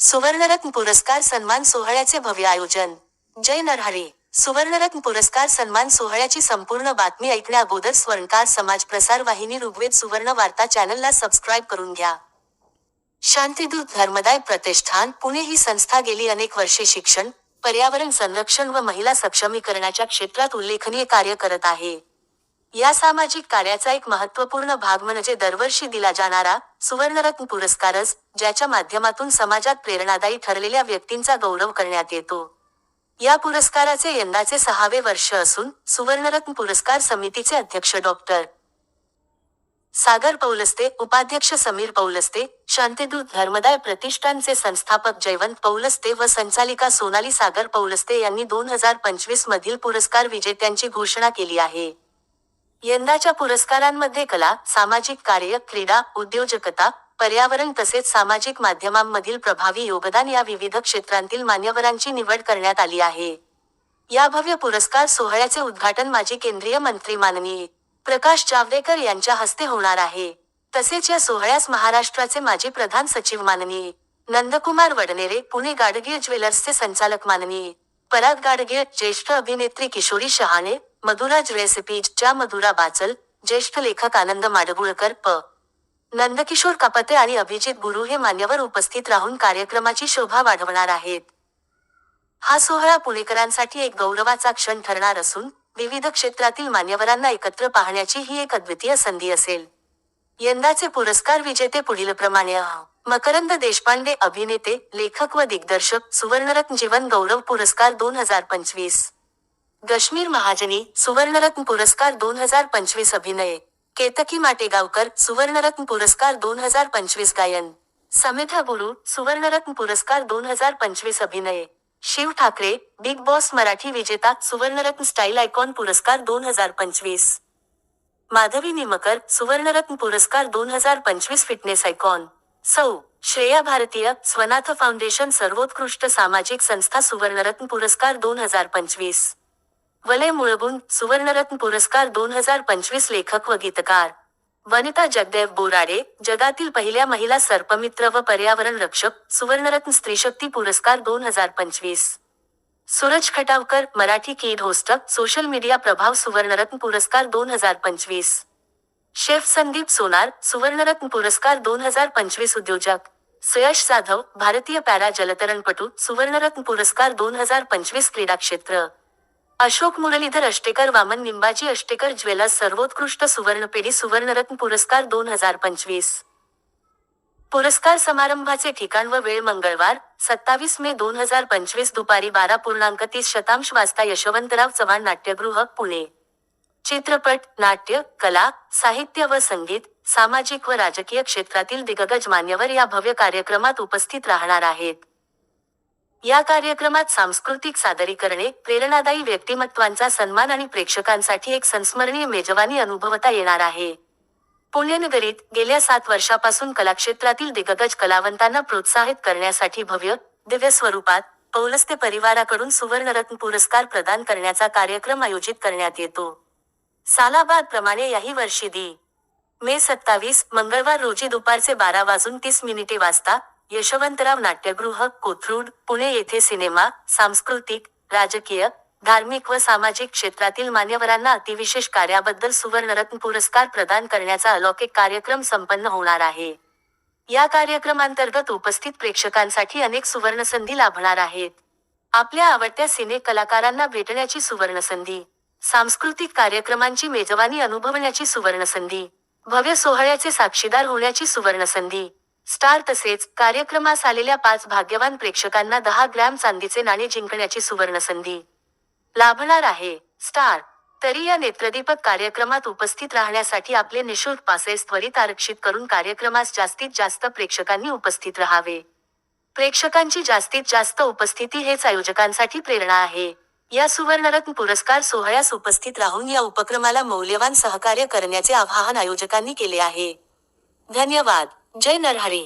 सुवर्णरत्न पुरस्कार सन्मान सोहळ्याचे भव्य आयोजन. जय नरहरी. सुवर्णरत्न पुरस्कार सन्मान सोहळ्याची संपूर्ण बातमी ऐकण्या अगोदर स्वर्णकार समाज प्रसार वाहिनी ऋग्वेद सुवर्ण वार्ता चॅनलला सबस्क्राईब करून घ्या. शांतीदूत धर्मदाय प्रतिष्ठान पुणे ही संस्था गेली अनेक वर्षे शिक्षण पर्यावरण संरक्षण व महिला सक्षमीकरणाच्या क्षेत्रात उल्लेखनीय कार्य करत आहे. या सामाजिक कार्याचा एक महत्त्वपूर्ण भाग म्हणजे दरवर्षी दिला जाणारा सुवर्णरत्न पुरस्कारच ज्याच्या माध्यमातून समाजात प्रेरणादायी ठरलेल्या व्यक्तींचा गौरव करण्यात येतो. या पुरस्काराचे यंदाचे सहावे वर्ष असून सुवर्णरत्न पुरस्कार समितीचे अध्यक्ष डॉक्टर सागर पौलस्ते उपाध्यक्ष समीर पौलस्ते शांतिदूत धर्मदाय प्रतिष्ठानचे संस्थापक जयवंत पौलस्ते व संचालिका सोनाली सागर पौलस्ते यांनी दोन हजार पंचवीस मधील पुरस्कार विजेत्यांची घोषणा केली आहे. यंदाच्या पुरस्कारांमध्ये कला सामाजिक कार्य क्रीडा उद्योजकता पर्यावरण तसेच सामाजिक माध्यमांमधील प्रभावी योगदान या विविध क्षेत्रांतील मान्यवरांची निवड करण्यात आली आहे. या भव्य पुरस्कार सोहळ्याचे उद्घाटन माजी केंद्रीय मंत्री माननीय प्रकाश जावडेकर यांच्या हस्ते होणार आहे. तसेच या सोहळ्यास महाराष्ट्राचे माजी प्रधान सचिव माननीय नंदकुमार वडनेरे पुणे गाडगीळ ज्वेलर्सचे संचालक माननीय पराग गाडगीळ ज्येष्ठ अभिनेत्री किशोरी शहाणे मधुराज रेसिपीजच्या मधुरा बाचल ज्येष्ठ लेखक आनंद माडगुळकर प. नंदकिशोर कापते आणि अभिजित गुरु हे मान्यवर उपस्थित राहून कार्यक्रमाची शोभा वाढवणार आहेत. हा सोहळा पुणेकरांसाठी एक गौरवाचा क्षण ठरणार असून विविध क्षेत्रातील मान्यवरांना एकत्र पाहण्याची ही एक अद्वितीय संधी असेल. यंदाचे पुरस्कार विजेते पुढीलप्रमाणे मकरंद देशपांडे अभिनेते लेखक व दिग्दर्शक सुवर्णरत्न जीवन गौरव पुरस्कार दोन हजार पंचवीस. गश्मीर महाजनी सुवर्णरत्न पुरस्कार दोन हजार पंचवीस अभिनय. केतकी माटेगावकर सुवर्णरत्न पुरस्कार दोन हजार पंचवीस गायन. समिधा गुरु सुवर्णरत्न पुरस्कार दोन हजार पंचवीस अभिनय. शिव ठाकरे बिग बॉस मराठी विजेता सुवर्णरत्न स्टाईल आयकॉन पुरस्कार दोन हजार पंचवीस. माधवी निमकर सुवर्णरत्न पुरस्कार दोन हजार पंचवीस फिटनेस आयकॉन. सौ श्रेया भारतीय स्वनाथ फाउंडेशन सर्वोत्कृष्ट सामाजिक संस्था सुवर्णरत्न पुरस्कार दोन हजार पंचवीस. वलय मुळगुण सुवर्णरत्न पुरस्कार दोन हज़ार पंचवीस लेखक व गीतकार. वनिता जगदेव बोराडे, जगातील पहिल्या महिला सर्पमित्र व पर्यावरण रक्षक, सुवर्णरत्न स्त्रीशक्ती पुरस्कार दोन हज़ार पंचवीस. Suraj Khatavkar, Marathi kid host, social media प्रभाव सुवर्णरत्न पुरस्कार दोन हज़ार पंचवीस. शेफ संदीप सोनार, सुवर्णरत्न पुरस्कार दोन हज़ार पंचवीस उद्योजक. सुयश जाधव, भारतीय पॅरा जलतरणपटू सुवर्णरत्न पुरस्कार दोन हज़ार पंचवीस क्रीडा क्षेत्र अशोक मुरलीधर अष्टेकर वामन निंबाजी अष्टेकर ज्वेलर्स सर्वोत्कृष्ट सुवर्णपेढी सुवर्णरत्न पुरस्कार दोन हजार पंचवीस. पुरस्कार समारंभाचे ठिकाण व वेळ मंगळवार सत्तावीस मे दोन हजार पंचवीस दुपारी बारा पूर्णांक तीस शतांश वाजता यशवंतराव चव्हाण नाट्यगृह पुणे. चित्रपट नाट्य कला साहित्य व संगीत सामाजिक व राजकीय क्षेत्रातील दिग्गज मान्यवर या भव्य कार्यक्रमात उपस्थित राहणार आहेत. या कार्यक्रमात सांस्कृतिक सादरीकरणे प्रेरणादायी व्यक्तिमत्वांचा सन्मान आणि प्रेक्षकांसाठी एक संस्मरणीय मेजवानी अनुभवता येणार आहे. पुण्यनगरीत गेल्या सात वर्षापासून कलाक्षेत्रातील दिग्गज कलावंतांना प्रोत्साहित करण्यासाठी भव्य दिव्य स्वरूपात पौलस्ते परिवाराकडून सुवर्णरत्न पुरस्कार प्रदान करण्याचा कार्यक्रम आयोजित करण्यात येतो. सालाबाद प्रमाणे याही वर्षी दी. मे सत्तावीस मंगळवार रोजी दुपारचे बारा वाजून तीस मिनिटे वाजता यशवंतराव नाट्यगृह कोथरूड पुणे येथे सिनेमा सांस्कृतिक राजकीय धार्मिक व सामाजिक क्षेत्रातील मान्यवरांना अतिविशेष कार्याबद्दल सुवर्णरत्न पुरस्कार प्रदान करण्याचा अलौकिक कार्यक्रम संपन्न होणार आहे. या कार्यक्रमांतर्गत उपस्थित प्रेक्षकांसाठी अनेक सुवर्णसंधी लाभणार आहेत. आपल्या आवडत्या सिने कलाकारांना भेटण्याची सुवर्णसंधी सांस्कृतिक कार्यक्रमांची मेजवानी अनुभवण्याची सुवर्णसंधी भव्य सोहळ्याचे साक्षीदार होण्याची सुवर्णसंधी स्टार तसेच कार्यक्रमास आलेल्या पाच भाग्यवान प्रेक्षकांना दहा ग्रॅम चांदीचे नाणे जिंकण्याची सुवर्णसंधी. लाभणार आहे स्टार. तरी या नेत्रदीपक कार्यक्रमात उपस्थित राहण्यासाठी आपले निशुल्क पासेस त्वरित आरक्षित करून कार्यक्रमास जास्तीत जास्त प्रेक्षकांनी उपस्थित राहावे. प्रेक्षकांची जास्तीत जास्त उपस्थिती हेच आयोजकांसाठी प्रेरणा आहे. या सुवर्णरत्न पुरस्कार सोहळ्यास उपस्थित राहून या उपक्रमाला मौल्यवान सहकार्य करण्याचे आवाहन आयोजकांनी केले आहे. धन्यवाद. जय नरहरी.